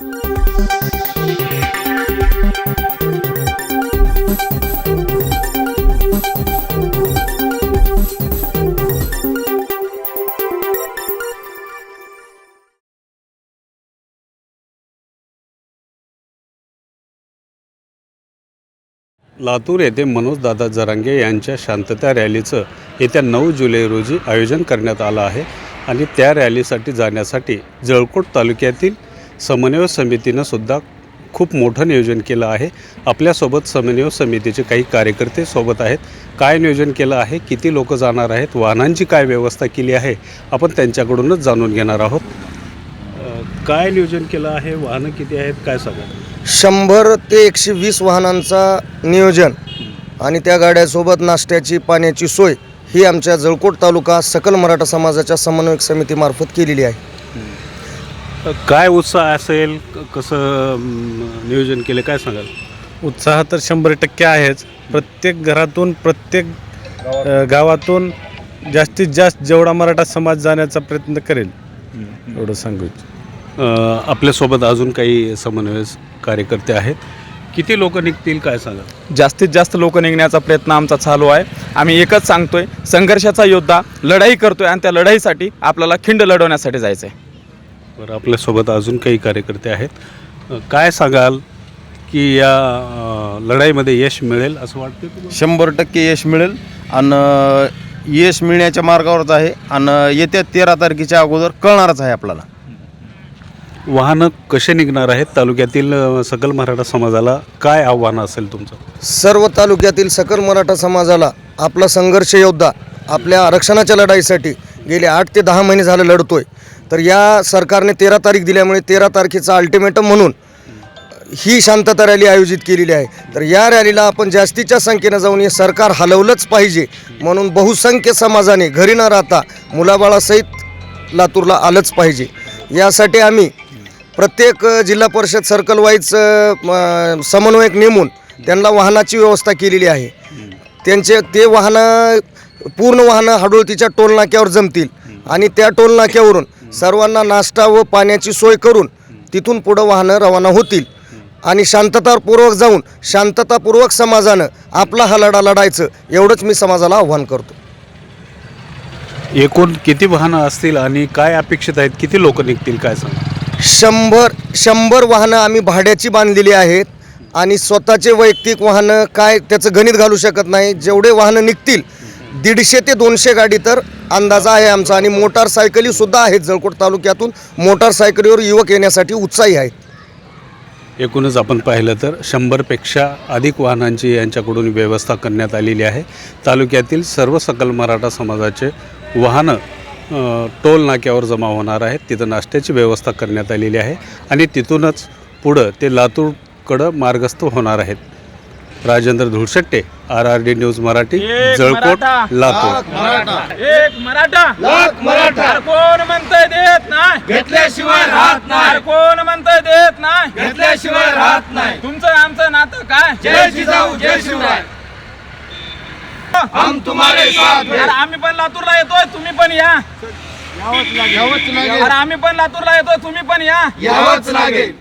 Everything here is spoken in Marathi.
लातूर येथे मनोजदादा जरांगे यांच्या शांतता रॅलीचं येत्या नऊ जुलै रोजी आयोजन करण्यात आलं आहे आणि त्या रॅलीसाठी जाण्यासाठी जळकोट तालुक्यातील समन्वय समितीनं सुद्धा खूप मोठं नियोजन केलं आहे. आपल्यासोबत समन्वय समितीचे काही कार्यकर्ते सोबत आहेत. काय नियोजन केलं आहे? किती लोक जाणार आहेत? वाहनांची काय व्यवस्था केली आहे? आपण त्यांच्याकडूनच जाणून घेणार आहोत. काय नियोजन केलं आहे? वाहनं किती आहेत? काय सांगा शंभर ते एकशे वीस वाहनांचा नियोजन आणि त्या गाड्यासोबत नाश्त्याची पाण्याची सोय ही आमच्या जळकोट तालुका सकल मराठा समाजाच्या समन्वयक समितीमार्फत केलेली आहे. काय उत्साह असेल? क- कसं नियोजन केलं? काय सांगाल? उत्साह तर शंभर टक्के आहेच. प्रत्येक घरातून प्रत्येक गावातून जास्तीत जास्त जेवढा मराठा समाज जाण्याचा प्रयत्न करेल एवढं सांगू आपल्यासोबत अजून काही समन्वय कार्यकर्ते आहेत. किती लोक निघतील? काय सांगाल? जास्तीत जास्त लोक निघण्याचा प्रयत्न आमचा चालू आहे. आम्ही एकच सांगतोय संघर्षाचा योद्धा लढाई करतोय आणि त्या लढाईसाठी आपल्याला खिंड लढवण्यासाठी जायचं आहे बरं आपल्यासोबत अजून काही कार्यकर्ते आहेत. काय सांगाल की या लढाईमध्ये यश मिळेल असं वाटतं शंभर टक्के यश मिळेल आणि यश मिळण्याच्या मार्गावरच आहे आणि येत्या तेरा तारखेच्या अगोदर कळणारच आहे आपल्याला. वाहनं कसे निघणार आहेत? तालुक्यातील सकल मराठा समाजाला काय आव्हान असेल तुमचं? सर्व तालुक्यातील सकल मराठा समाजाला आपला संघर्ष योद्धा आपल्या आरक्षणाच्या लढाईसाठी गेले आठ ते दहा महिने झालं लढतोय. तर या सरकारने तेरा तारीख दिल्यामुळे तेरा तारखेचा अल्टिमेटम म्हणून ही शांतता रॅली आयोजित केलेली आहे. तर या रॅलीला आपण जास्तीच्या संख्येनं जाऊन हे सरकार हलवलंच पाहिजे म्हणून बहुसंख्य समाजाने घरी न राहता मुलाबाळासहित लातूरला आलंच पाहिजे. यासाठी आम्ही प्रत्येक जिल्हा परिषद सर्कल वाईज समन्वयक नेमून त्यांना वाहनाची व्यवस्था केलेली आहे. त्यांचे ते वाहनं पूर्ण वाहनं हडोळतीच्या टोलनाक्यावर जमतील आणि त्या टोलनाक्यावरून सर्वांना नाश्ता व पाण्याची सोय करून तिथून पुढं वाहनं रवाना होतील. आणि शांततापूर्वक जाऊन शांततापूर्वक समाजानं आपला हा लढा लढायचं एवढंच मी समाजाला आव्हान करतो. एकूण किती वाहनं असतील आणि काय अपेक्षित आहेत? किती लोक निघतील? काय सांगा? शंभर शंभर वाहनं आम्ही भाड्याची बांधलेली आहेत आणि स्वतःचे वैयक्तिक वाहनं काय त्याचं गणित घालू शकत नाही. जेवढे वाहनं निघतील दीडशे ते दोनशे गाडी तर अंदाजा आहे आमचा. आणि मोटारसायकलीसुद्धा आहेत जळकोट तालुक्यातून. मोटारसायकलीवर युवक येण्यासाठी उत्साही आहेत. एकूणच आपण पाहिलं तर शंभरपेक्षा अधिक वाहनांची यांच्याकडून व्यवस्था करण्यात आलेली आहे. तालुक्यातील सर्व सकल मराठा समाजाचे वाहनं टोल नाक्यावर जमा होणार आहेत. तिथं नाश्त्याची व्यवस्था करण्यात आलेली आहे. आणि तिथूनच पुढं ते लातूरकडं मार्गस्थ होणार आहेत. Rajendra Dhulshette R R D news Marathi Jalkot Latur. एक मराठा. लाख मराठा. कोण म्हणतंय देत नाही? घेतल्याशिवाय राहत नाही. कोण म्हणतंय देत नाही? घेतल्याशिवाय राहत नाही. तुमचं आमचं नातं काय? जय जिजाऊ जय शिवराय. हम तुम्हारे साथ अरे आम्ही पण लातूरला येतोय तुम्ही पण या. आम्ही पण लातूरला येतोय तुम्ही पण या. यावंच लागेल.